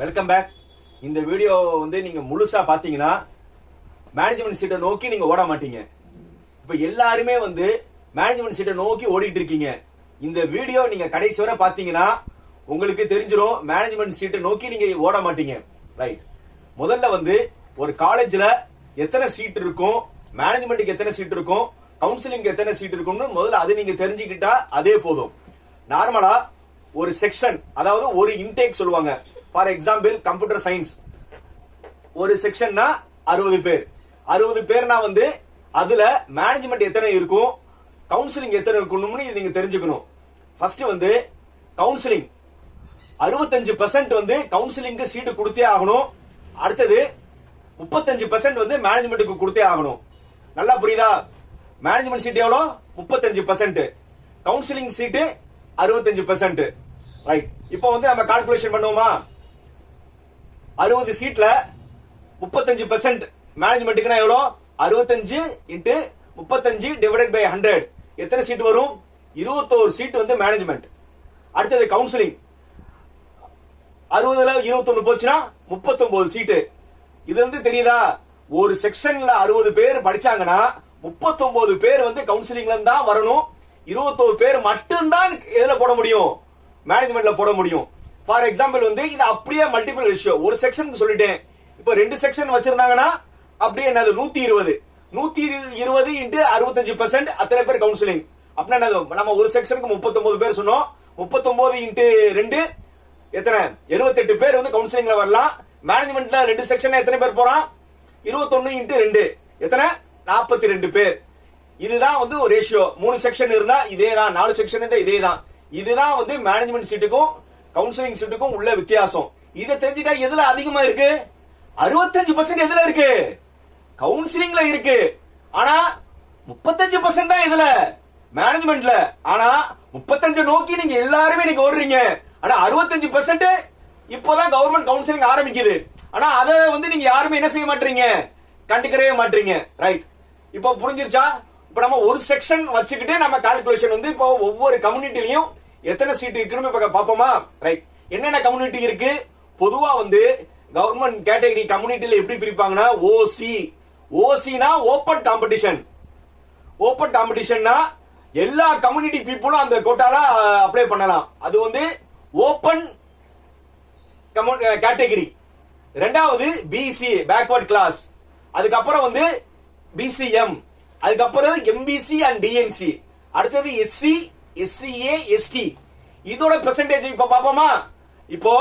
Welcome back இந்த video வந்து நீங்க முழுசா பாத்தீங்கன்னா மேனேஜ்மெண்ட் சீட்டை நோக்கி நீங்க ஓட மாட்டீங்க. இப்ப எல்லாருமே வந்து மேனேஜ்மெண்ட் சீட்டை நோக்கி ஓடிட்டு இருக்கீங்க. இந்த வீடியோ நீங்க கடைசி வரை பாத்தீங்கன்னா உங்களுக்கு தெரிஞ்சிடும் மேனேஜ்மெண்ட் சீட்டை நோக்கி நீங்க ஓட மாட்டீங்க. ரைட் முதல்ல வந்து ஒரு காலேஜ்ல எத்தனை சீட் இருக்கும் மேனேஜ்மெண்ட்டுக்கு எத்தனை சீட் இருக்கும் கவுன்சிலிங் எத்தனை சீட் இருக்கும்னு முதல்ல அது நீங்க தெரிஞ்சுக்கிட்டா அதே போதும். நார்மலா ஒரு செக்ஷன் அதாவது ஒரு இன்டேக் சொல்லுவாங்க. ஃபார் எக்ஸாம்பிள் கம்ப்யூட்டர் சயின்ஸ் ஒரு செக்ஷன்னா அறுபது பேர். அறுபது பேர்னா வந்து அதுல மேனேஜ்மெண்ட் எத்தனை இருக்கும்? கவுன்சிலிங் எத்தனை இருக்கணும்னு இது நீங்க தெரிஞ்சுக்கணும். ஃபர்ஸ்ட் வந்து கவுன்சிலிங் அறுபத்தஞ்சு பெர்சென்ட் வந்து கவுன்சிலிங்க்கு சீட்டு கொடுத்தே ஆகணும். அடுத்தது முப்பத்தஞ்சு பெர்சென்ட் வந்து மேனேஜ்மெண்ட்டுக்கு கொடுத்தே ஆகணும். நல்லா புரியுதா? மேனேஜ்மெண்ட் சீட் எவ்வளோ? முப்பத்தஞ்சு பெர்சென்ட் கவுன்சிலிங் சீட்டு அறுபத்தஞ்சு பெர்சென்ட் ரைட் இப்போ வந்து நம்ம கால்குலேஷன் பண்ணுவோமா? அறுபது சீட்ல முப்பத்தஞ்சு பெர்சென்ட் மேனேஜ்மெண்ட்டுக்குனா எவ்வளோ? அறுபத்தஞ்சு இன்ட்டு முப்பத்தஞ்சு டிவைடட் பை ஹண்ட்ரட் எத்தனை சீட் வரும்? இருபத்தோரு சீட் வந்து மேனேஜ்மெண்ட் அடுத்தது கவுன்சிலிங் அறுபதுல இருபத்தொன்னு போச்சுன்னா முப்பத்தொன்பது சீட்டு. இது வந்து தெரியுதா? ஒரு செக்ஷன்ல அறுபது பேர் படிச்சாங்கன்னா முப்பத்தொன்பது பேர் வந்து கவுன்சிலிங்ல தான் வரணும். இருபத்தோரு பேர் மட்டும்தான் எதுல போட முடியும். மேனேஜ்மெண்ட்ல போட முடியும். ஃபார் எக்ஸாம்பிள் வந்து இது அப்படியே மல்டிபிள் ரேஷியோ ஒரு செக்ஷனுக்கு சொல்லிட்டேன். இப்போ ரெண்டு செக்ஷன் வச்சிருந்தாங்கன்னா அப்படியே என்னது நூத்தி இருபது. நூத்தி இருபது இன்ட்டு அறுபத்தஞ்சு பெர்சென்ட் அத்தனை பேர் கவுன்சிலிங் அப்படின்னா என்னது நம்ம ஒரு செக்ஷனுக்கு முப்பத்தொன்பது பேர் சொன்னோம். முப்பத்தொன்பது இன்ட்டு ரெண்டு எத்தனை? 78 பேர் வந்து கவுன்சிலிங்ல வரலாம். மேனேஜ்மெண்ட்ல ரெண்டு செக்ஷன் எத்தனை பேர் போறான்? 21 இன்ட்டு ரெண்டு. எத்தனை? 42 ரெண்டு பேர். இதுதான் வந்து ஒரு ரேஷியோ மூணு செக்ஷன் இருந்தா இதே தான் நாலு செக்ஷன் இருந்தா இதே தான் இதுதான் வந்து மேனேஜ்மெண்ட் சீட்டுக்கும் கவுன்சிலிங் சீட்டுக்கும் உள்ள வித்தியாசம். இதை தெரிஞ்சுட்டா எதுல அதிகமா இருக்கு? அறுபத்தஞ்சு பர்சன்ட் எதுல இருக்கு? கவுன்சிலிங்ல இருக்கு. ஆனா முப்பத்தஞ்சு பர்சன்ட் தான் இதுல. மேனேஜ்மெண்ட்ல ஆனா முப்பத்தஞ்சு நோக்கி நீங்க எல்லாருமே நீங்க ஓடுறீங்க. ஆனா அறுபத்தஞ்சு பர்சன்ட் இப்போதான் கவர்மெண்ட் கவுன்சிலிங் ஆரம்பிக்குது. ஆனா அதை வந்து நீங்க யாருமே என்ன செய்ய மாட்டீங்க? கண்டுக்கவே மாட்டீங்க. ரைட் இப்போ புரிஞ்சிருச்சா? இப்போ நம்ம ஒரு செக்ஷன் வச்சுக்கிட்டு நம்ம கால்குலேஷன் வந்து இப்போ ஒவ்வொரு கம்யூனிட்டிலையும் எத்தனை சீட் இருக்குன்னு இப்ப பாப்போமா ரைட் என்னென்ன கம்யூனிட்டி இருக்கு? பொதுவா வந்து கவர்மெண்ட் கேட்டகரி கம்யூனிட்டியில எப்படி பிரிப்பாங்கன்னா ஓசி ஓசினா ஓபன் காம்படிஷன் ஓபன் காம்படிஷன்னா எல்லா கம்யூனிட்டி பீப்புளும் அந்த கோட்டால அப்ளை பண்ணலாம். அது வந்து ஓபன் கேட்டகரி ரெண்டாவது பிசி பேக்வர்ட் கிளாஸ் அதுக்கப்புறம் வந்து பிசிஎம் அதுக்கப்புறம் எம்பிசி அண்ட் டிஎன்சி அடுத்தது எஸ்சி எஸ்சிஏ எஸ்டி இதோட பெர்சன்டேஜ் இப்ப பாப்போமா இப்போ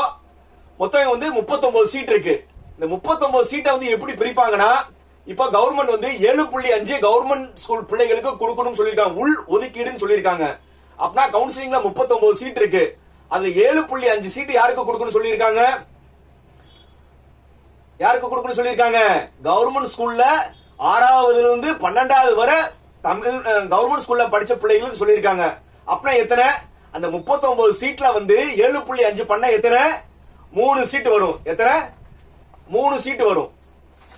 மொத்தம் வந்து 39 சீட் இருக்கு. இந்த 39 சீட்டை வந்து எப்படி பிரிப்பாங்கன்னா இப்போ கவர்மெண்ட் வந்து ஏழு புள்ளி அஞ்சு கவர்மெண்ட் ஸ்கூல் பிள்ளைகளுக்கு கொடுக்கணும்னு சொல்லியிருக்காங்க. உள் ஒதுக்கீடுன்னு சொல்லியிருக்காங்க. அப்படின்னா கவுன்சிலிங்ல 39 சீட் இருக்கு. அதுல ஏழு புள்ளி அஞ்சு சீட் யாருக்கு கொடுக்கணும்னு சொல்லியிருக்காங்க? யாருக்கு கொடுக்கணும்னு சொல்லியிருக்காங்க? கவர்மெண்ட் ஸ்கூல்ல ஆறாவதுல இருந்து பன்னெண்டாவது வரை தமிழ் கவர்மெண்ட் ஸ்கூல்ல படிச்ச பிள்ளைகளுக்கு சொல்லியிருக்காங்க. அப்படின்னா எத்தனை? அந்த 39 சீட்ல வந்து ஏழு புள்ளி அஞ்சு பண்ண எத்தனை? மூணு சீட்டு வரும். எத்தனை? மூணு சீட்டு வரும்.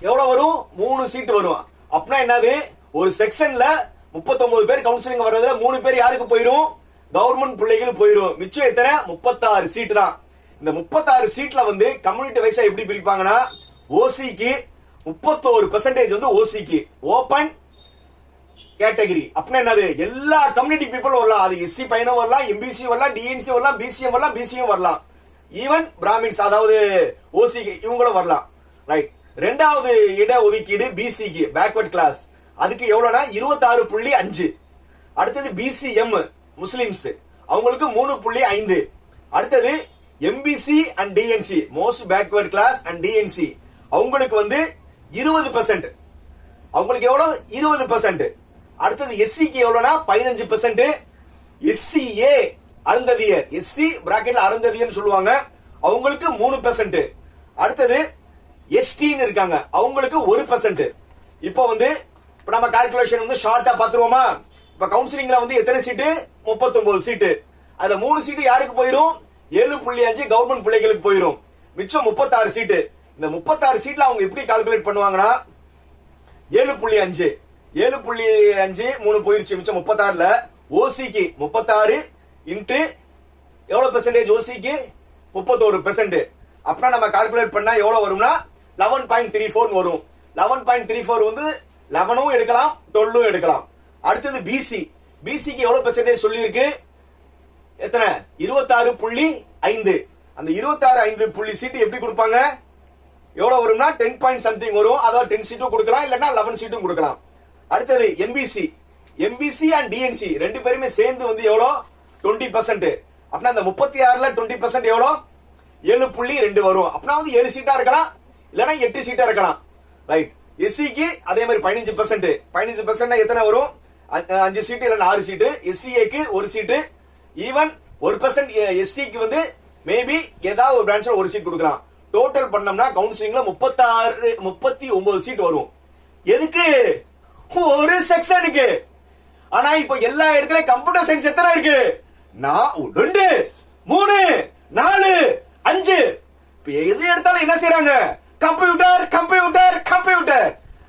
எவ்வளவு வரும்? மூணு சீட்டு வரும். அப்படின்னா என்னது? ஒரு செக்ஷன்ல 39 பேர் கவுன்சிலிங் வர்றதுல மூணு பேர் யாருக்கு போயிரும்? கவர்மெண்ட் பிள்ளைகள் போயிரும். மிச்சம் எத்தனை? முப்பத்தாறு சீட்டு தான். இந்த முப்பத்தாறு சீட்ல வந்து கம்யூனிட்டி வைஸா எப்படி பிரிப்பாங்கன்னா ஓசிக்கு முப்பத்தோரு பெர்சன்டேஜ் வந்து ஓசிக்கு ஓபன் கேட்டகரி. அப்படின்னா என்னது? எல்லா கம்யூனிட்டி பீப்புளும் வரலாம். அது எஸ்சி பையனும் வரலாம் எம்பிசி வரலாம் டிஎன்சி வரலாம் பிசிஎம் வரலாம் பிசிஎம் வரலாம். ஈவன் பிராமின்ஸ் அதாவது ஓசி இவங்களும் வரலாம். ரைட் ரெண்டாவது இட ஒதுக்கீடு பிசிக்கு பேக்வர்ட் கிளாஸ் அதுக்கு எவ்வளவுனா இருபத்தாறு புள்ளி அஞ்சு. அடுத்தது பிசிஎம் முஸ்லிம்ஸ் அவங்களுக்கு மூணு புள்ளி ஐந்து. அடுத்தது MBC and DNC most backward class and DNC அவங்களுக்கு வந்து இருபது பெர்சென்ட் அவங்களுக்கு எவ்வளவு? இருபது பெர்சென்ட் அடுத்தது எஸ்சிக்கு எவ்வளோனா பதினஞ்சு பெர்சென்ட் எஸ்சிஏ அருந்ததியர். எஸ்சி பிராக்கெட்ல அருந்ததியர்னு சொல்லுவாங்க. அவங்களுக்கு மூணு பெர்சென்ட் அடுத்தது எஸ்டின்னு இருக்காங்க. அவங்களுக்கு ஒரு பெர்சென்ட் இப்போ வந்து இப்ப நம்ம கால்குலேஷன் வந்து ஷார்ட்டா பாத்துருவோமா இப்ப கவுன்சிலிங்ல வந்து எத்தனை சீட்டு 39 சீட்டு அதுல மூணு சீட்டு யாருக்கு போயிரும்? ஏழு புள்ளி அஞ்சு கவர்மெண்ட் பிள்ளைகளுக்கு போயிரும். மிச்சம் முப்பத்தாறு சீட்டு இந்த முப்பத்தாறு சீட்ல அவங்க எப்படி கால்குலேட் பண்ணுவாங்கன்னா? ஏழு புள்ளி அஞ்சு. ஏழு புள்ளி அஞ்சு மூணு போயிருச்சு மிச்சம் முப்பத்தாறுல. ஓசிக்கு முப்பத்தாறு இன்ட்டு எவ்வளவு பெர்சன்டேஜ் ஓசிக்கு? முப்பத்தோரு பெர்சன்ட் அப்பனா நம்ம கால்குலேட் பண்ணா எவ்வளவு வரும்னா லெவன் பாயிண்ட் த்ரீ ஃபோர் வரும். லெவன் பாயிண்ட் த்ரீ ஃபோர் வந்து லெவனும் எடுக்கலாம் டுவெல்லும் எடுக்கலாம். அடுத்தது பிசி பிசிக்கு எவ்வளவு பெர்சன்டேஜ் சொல்லியிருக்கு? எத்தனை? இருபத்தாறு புள்ளி ஐந்து. அந்த இருபத்தாறு ஐந்து புள்ளி சீட்டு எப்படி கொடுப்பாங்க? எவ்வளவு வரும்னா டென் பாயிண்ட் சம்திங் வரும். அதாவது டென் சீட்டும் கொடுக்கலாம் இல்லைன்னா லெவன் சீட்டும் கொடுக்கலாம். அடுத்தது எம்பிசி எம்பிசி அண்ட் டிஎன்சி ரெண்டு பேருமே சேர்ந்து வந்து எவ்வளோ? டுவெண்ட்டி பர்சன்ட் அப்படின்னா அந்த முப்பத்தி ஆறுல டுவெண்ட்டி பர்சன்ட் எவ்வளோ? ஏழு புள்ளி ரெண்டு வரும். அப்படின்னா வந்து ஏழு சீட்டா இருக்கலாம். இல்லைன்னா எட்டு சீட்டா இருக்கலாம். ரைட் எஸ்சிக்கு அதே மாதிரி பதினஞ்சு பர்சன்ட் பதினஞ்சு பர்சன்ட் எத்தனை வரும்? அ- அஞ்சு சீட்டு இல்லைன்னா ஆறு சீட்டு. எஸ்சிஏக்கு ஒரு சீட்டு. ஈவன் ஒரு பர்சன்ட் எஸ்டிக்கு வந்து மேபி ஏதாவது ஒரு பிரான்ச்ல ஒரு சீட் கொடுக்கலாம். டோட்டல் பண்ணோம்னா கவுன்சிலிங்ல முப்பத்தாறு முப்பத்தி ஒன்பது சீட் வரும். எதுக்கு? ஒரு செக்ஷனுக்கு ஆனா இப்ப எல்லா இடத்துலயும் கம்ப்யூட்டர் சயின்ஸ் எத்தனை இருக்கு? நான் ரெண்டு மூணு நாலு அஞ்சு. இப்ப எது எடுத்தாலும் என்ன செய்யறாங்க கம்ப்யூட்டர் கம்ப்யூட்டர் கம்ப்யூட்டர்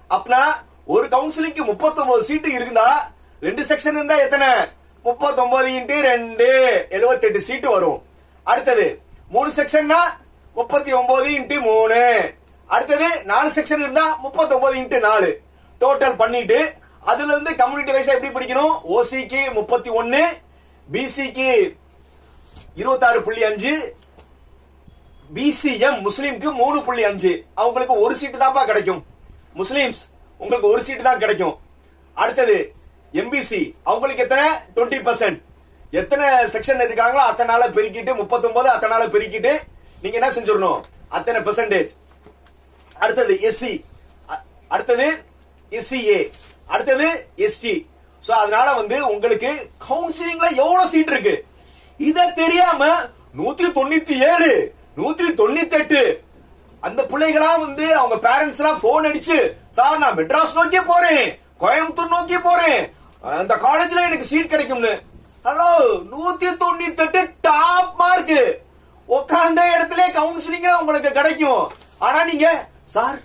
அப்பனா ஒரு கவுன்சிலிங்க்கு 39 சீட்டு இருந்தா ரெண்டு செக்ஷன் இருந்தா எத்தனை? 39 இன்ட்டு ரெண்டு. 78 சீட்டு வரும். அடுத்தது மூணு செக்ஷன்னா முப்பத்தி ஒன்பது இன்ட்டு மூணு. அடுத்தது நாலு செக்ஷன் இருந்தா 39 இன்ட்டு நாலு. டோட்டல் பண்ணிட்டு அதுல இருந்து கம்யூனிட்டி வைஸா எப்படி பிடிக்கணும்? ஓசிக்கு முப்பத்தி ஒன்னு பிசிக்கு இருபத்தாறு புள்ளி அஞ்சு பிசிஎம் முஸ்லீம்க்கு மூணு புள்ளி அஞ்சு. அவங்களுக்கு ஒரு சீட்டு தான்ப்பா கிடைக்கும். முஸ்லீம்ஸ் உங்களுக்கு ஒரு சீட்டு தான் கிடைக்கும். அடுத்தது எம்பிசி அவங்களுக்கு எத்தனை? டுவெண்ட்டி பர்சன்ட் எத்தனை செக்ஷன் இருக்காங்களோ அத்தனை நாளை பெருக்கிட்டு 39 அத்தனை நாளை பெருக்கிட்டு நீங்க என்ன செஞ்சிடணும்? அத்தனை பெர்சன்டேஜ் அடுத்தது எஸ்சி அடுத்தது எஸ்சிஏ அடுத்தது எஸ்டி. சோ அதனால வந்து உங்களுக்கு கவுன்சிலிங்ல எவ்வளவு சீட் இருக்கு? இத தெரியாம நூத்தி தொண்ணூத்தி ஏழு நூத்தி தொண்ணூத்தி எட்டு அந்த பிள்ளைகளா வந்து அவங்க பேரண்ட்ஸ் எல்லாம் போன் அடிச்சு சார் நான் மெட்ராஸ் நோக்கி போறேன் கோயம்புத்தூர் நோக்கி போறேன். அந்த காலேஜ்ல எனக்கு சீட் கிடைக்கும்னு. ஹலோ நூத்தி தொண்ணூத்தி எட்டு டாப் மார்க் உட்கார்ந்த இடத்துல கவுன்சிலிங்க உங்களுக்கு கிடைக்கும். ஆனா நீங்க சார்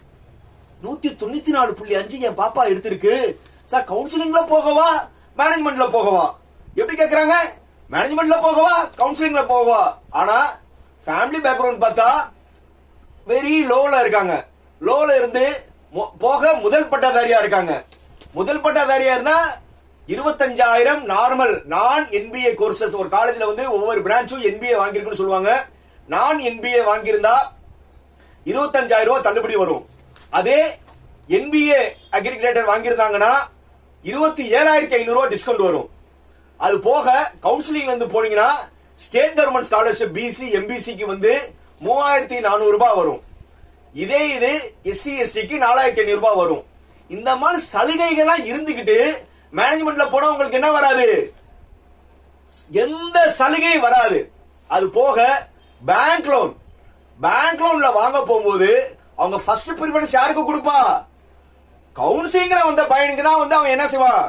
நூத்தி தொண்ணூத்தி நாலு புள்ளி அஞ்சு என் பாப்பா எடுத்திருக்கு. சார் கவுன்சிலிங்ல போகவா? மேனேஜ்மெண்ட்ல போகவா? எப்படி கேக்குறாங்க? மேனேஜ்மெண்ட்ல போகவா? கவுன்சிலிங்ல போகவா? ஆனா ஃபேமிலி பேக்ரவுண்ட் பார்த்தா வெரி லோல இருக்காங்க. லோல இருந்து போக முதல் பட்டதாரியா இருக்காங்க. முதல் பட்டதாரியா இருந்தா இருபத்தஞ்சாயிரம் நார்மல் நான் என்பிஏ கோர்சஸ் ஒரு காலேஜ்ல வந்து ஒவ்வொரு பிரான்ச்சும் என்பிஏ வாங்கியிருக்குன்னு சொல்லுவாங்க. நான் என்பிஏ வாங்கியிருந்தா இருபத்தஞ்சாயிரம் ரூபாய் தள்ளுபடி வரும். அதே என்பிஏ அக்ரிகுலேட்டர் வாங்கியிருந்தாங்கன்னா இருபத்தி ஏழாயிரத்தி ஐநூறு ரூபாய் டிஸ்கவுண்ட் வரும். அது போக கவுன்சிலிங் வந்து போனீங்கன்னா ஸ்டேட் கவர்மெண்ட் ஸ்காலர்ஷிப் பிசி எம்பிசிக்கு வந்து மூவாயிரத்தி நானூறு ரூபாய் வரும். இதே இது எஸ்சி எஸ்டிக்கு நாலாயிரத்தி ஐநூறு ரூபாய் வரும். இந்த மாதிரி சலுகைகள்லாம் இருந்துகிட்டு மேனேஜ்மெண்ட்ல போனா உங்களுக்கு என்ன வராது? எந்த சலுகையும் வராது. அது போக பேங்க் லோன் பேங்க் லோன்ல வாங்க போகும்போது அவங்க ஃபர்ஸ்ட் ப்ரிஃபரன்ஸ் யாருக்கு கொடுப்பா? கவுன்சிலிங்ல வந்த பையனுக்கு தான் வந்து அவன் என்ன செய்வான்?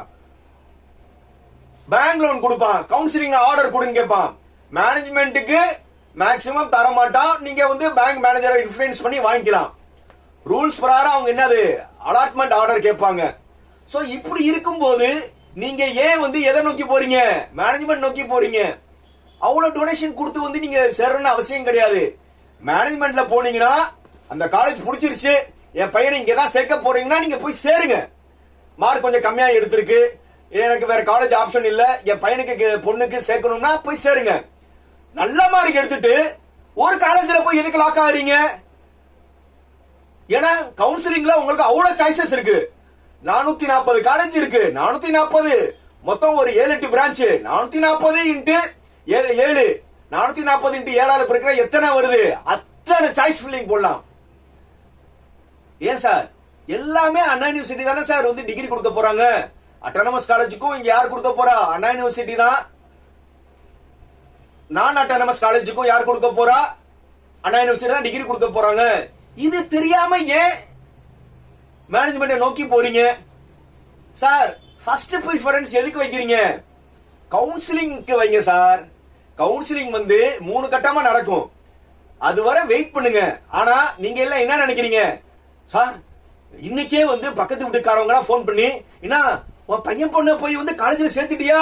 பேங்க் லோன் கொடுப்பான். கவுன்சிலிங் ஆர்டர் கொடுன்னு கேட்பான். மேனேஜ்மெண்ட்டுக்கு மேக்சிமம் தர மாட்டான் நீங்க வந்து பேங்க் மேனேஜரை இன்ஃபுளுன்ஸ் பண்ணி வாங்கிக்கலாம். ரூல்ஸ் பிரகாரம் அவங்க என்னது? அலாட்மெண்ட் ஆர்டர் கேட்பாங்க. சோ இப்படி இருக்கும்போது நீங்க ஏன் வந்து எதை நோக்கி போறீங்க? மேனேஜ்மெண்ட் நோக்கி போறீங்க. அவ்வளவு டொனேஷன் கொடுத்து வந்து நீங்க சேரணும்னு அவசியம் கிடையாது. மேனேஜ்மெண்ட்ல போனீங்கன்னா அந்த காலேஜ் பிடிச்சிருச்சு என் பையனை இங்க தான் சேர்க்க போறீங்கன்னா நீங்க போய் சேருங்க. மார்க் கொஞ்சம் கம்மியா எடுத்திருக்கு. எனக்கு வேற காலேஜ் ஆப்ஷன் இல்ல. என் பையனுக்கு பொண்ணுக்கு சேர்க்கணும்னா போய் சேருங்க. நல்ல மார்க் எடுத்துட்டு ஒரு காலேஜ்ல போய் எதுக்கு லாக் ஆகுறீங்க? ஏன்னா கவுன்சிலிங்ல உங்களுக்கு அவ்வளவு சாய்ஸஸ் இருக்கு. நானூத்தி நாற்பது காலேஜ் இருக்கு. நானூத்தி நாற்பது மொத்தம் ஒரு ஏழு எட்டு பிரான்ச் நானூத்தி நாற்பது இன்ட்டு ஏழு ஏழு. நானூத்தி நாற்பது இன்ட்டு ஏழாவது பிறகு எத்தனை வருது? அத்தனை சாய்ஸ் ஃபில்லிங் போடலாம். ஏன் சார்? எல்லாமே அண்ணா யூனிவர்சிட்டி தானே சார் வந்து டிகிரி கொடுக்க போறாங்க. அட்டானமஸ் காலேஜுக்கும் இங்க யார் கொடுக்க போறா? அண்ணா யூனிவர்சிட்டி தான். நான் அட்டானமஸ் காலேஜுக்கும் யார் கொடுக்க போறா? அண்ணா யூனிவர்சிட்டி தான் டிகிரி கொடுக்க போறாங்க. இது தெரியாம ஏன் மேனேஜ்மெண்ட்டை நோக்கி போறீங்க? சார் ஃபர்ஸ்ட் ப்ரிஃபரன்ஸ் எதுக்கு வைக்கிறீங்க? கவுன்சிலிங்க்கு வைங்க சார். கவுன்சிலிங் வந்து மூணு கட்டமா நடக்கும். அது வரை வெயிட் பண்ணுங்க. ஆனா நீங்க எல்லாம் என்ன நினைக்கிறீங்க? சார் இன்னைக்கே வந்து பக்கத்து வீட்டுக்காரவங்க எல்லாம் ஃபோன் பண்ணி என்ன உன் பையன் பொண்ணு போய் வந்து காலேஜ்ல சேர்த்துட்டியா?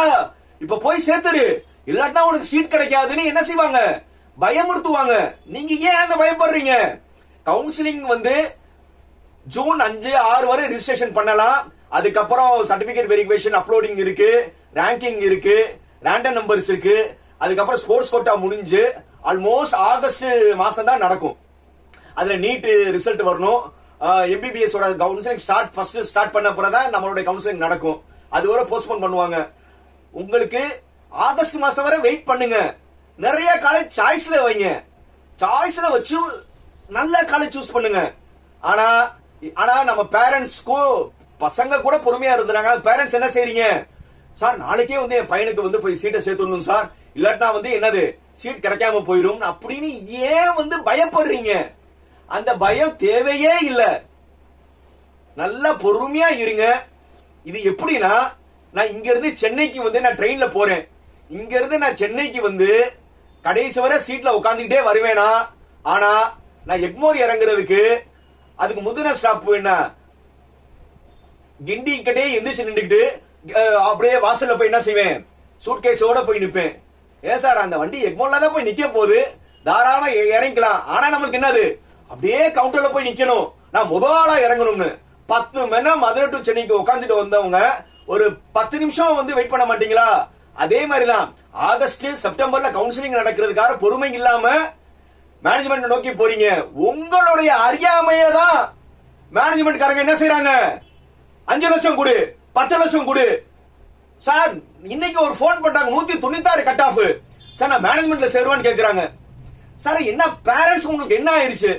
இப்ப போய் சேர்த்துரு இல்லாட்டினா உனக்கு சீட் கிடைக்காதுன்னு என்ன செய்வாங்க? பயமுறுத்துவாங்க. நீங்க ஏன் அந்த பயப்படுறீங்க? கவுன்சிலிங் வந்து ஜூன் அஞ்சு ஆறு வரை ரிஜிஸ்ட்ரேஷன் பண்ணலாம். அதுக்கப்புறம் சர்டிபிகேட் வெரிஃபிகேஷன் அப்லோடிங் இருக்கு ரேங்கிங் இருக்கு ரேண்டம் நம்பர்ஸ் இருக்கு. அதுக்கப்புறம் ஸ்போர்ட்ஸ் கோட்டா முடிஞ்சு ஆல்மோஸ்ட் ஆகஸ்ட் மாசம் தான் நடக்கும். அதுல நீட் ரிசல்ட் வரணும். MBBS counselling start first start பண்ண போறதா நம்மளுடைய கவுன்சிலிங் நடக்கும். அது வரை போஸ்ட்போன் பண்ணுவாங்க. உங்களுக்கு ஆகஸ்ட் மாசம் வரை வெயிட் பண்ணுங்க. நிறைய காலேஜ் சாய்ஸ்ல வைங்க. சாய்ஸ்ல வச்சு நல்ல காலேஜ் சூஸ் பண்ணுங்க. ஆனா ஆனா நம்ம பேரண்ட்ஸ்க்கும் பசங்க கூட பொறுமையா இருந்தாங்க பேரண்ட்ஸ் என்ன செய்றீங்க? சார் நாளைக்கே வந்து என் பையனுக்கு வந்து போய் சீட்டை சேர்த்துடணும் சார். இல்லாட்டா வந்து என்னது? சீட் கிடைக்காம போயிடும் அப்படின்னு ஏன் வந்து பயப்படுறீங்க? அந்த பயம் தேவையே இல்லை. நல்லா பொறுமையா இருங்க. இது எப்படின்னா நான் இங்க இருந்து சென்னைக்கு வந்து நான் ட்ரெயின்ல போறேன். இங்க இருந்து நான் சென்னைக்கு வந்து கடைசி வரை சீட்ல உட்காந்துக்கிட்டே வருவேனா? ஆனா நான் எக்மோர் இறங்குறதுக்கு அதுக்கு முந்தின ஸ்டாப் என்ன? கிண்டி கிட்டே எந்திரிச்சு நின்றுக்கிட்டு அப்படியே வாசல்ல போய் என்ன செய்வேன்? சூட்கேஸோட போய் நிப்பேன். ஏன் சார் அந்த வண்டி எக்மோர்ல தான் போய் நிக்க போகுது. தாராளமா இறங்கிக்கலாம். ஆனா நம்மளுக்கு என்னது? அப்படியே கவுண்டர்ல போய் நிக்கணும். நான் முதல் இறங்கணும்னு. பத்து மணி நேரம் மதுரை டு சென்னைக்கு உட்காந்துட்டு வந்தவங்க ஒரு பத்து நிமிஷம் வந்து வெயிட் பண்ண மாட்டீங்களா? அதே மாதிரிதான் ஆகஸ்ட் செப்டம்பர்ல கவுன்சிலிங் நடக்கிறதுக்காக பொறுமை இல்லாம மேனேஜ்மெண்ட் நோக்கி போறீங்க. உங்களுடைய அறியாமையே தான் மேனேஜ்மெண்ட் காரங்க என்ன செய்யறாங்க அஞ்சு லட்சம் கொடு பத்து லட்சம் கொடு. சார் இன்னைக்கு ஒரு ஃபோன் பண்றாங்க நூத்தி தொண்ணூத்தாறு கட் ஆஃப் சார் நான் மேனேஜ்மெண்ட்ல சேருவான்னு கேக்குறாங்க. சார் என்ன பேரண்ட்ஸ் உங்களுக்கு என்ன ஆயிருச்சு?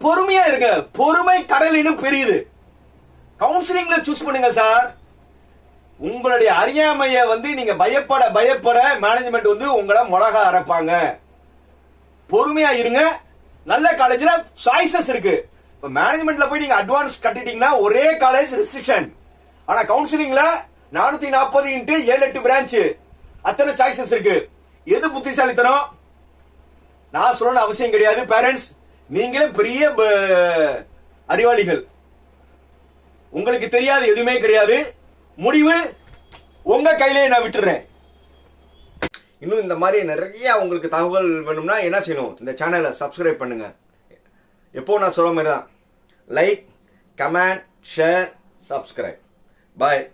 பொறுமையா இருங்க. பொறுமை கடலினும் பெரியது. கவுன்சிலிங்ல சூஸ் பண்ணுங்க சார் உங்களுடைய அறியாமைய வந்து நீங்க பயப்பட பயப்பட மேனேஜ்மெண்ட் வந்து உங்களை முழக அரைப்பாங்க. பொறுமையா இருங்க. நல்ல காலேஜ்ல சாய்ஸஸ் இருக்கு. இப்ப மேனேஜ்மெண்ட்ல போய் நீங்க அட்வான்ஸ் கட்டிட்டீங்கன்னா ஒரே காலேஜ் ரெஸ்ட்ரிக்ஷன் ஆனா கவுன்சிலிங்ல நானூத்தி நாற்பது இன்ட்டு ஏழு எட்டு பிரான்ச் அத்தனை சாய்ஸஸ் இருக்கு. எது புத்திசாலித்தனம்? நான் சொல்லணும்னு அவசியம் கிடையாது பேரண்ட்ஸ் நீங்களே பெரிய ப- அறிவாளிகள். உங்களுக்கு தெரியாது எதுவுமே கிடையாது. முடிவு உங்க கையிலே நான் விட்டுறேன். இன்னும் இந்த மாதிரி நிறைய உங்களுக்கு தகவல் வேணும்னா என்ன செய்யணும்? இந்த சேனலை சப்ஸ்கிரைப் பண்ணுங்க. எப்போ நான் சொல்ல மாதிரி தான் like comment share subscribe bye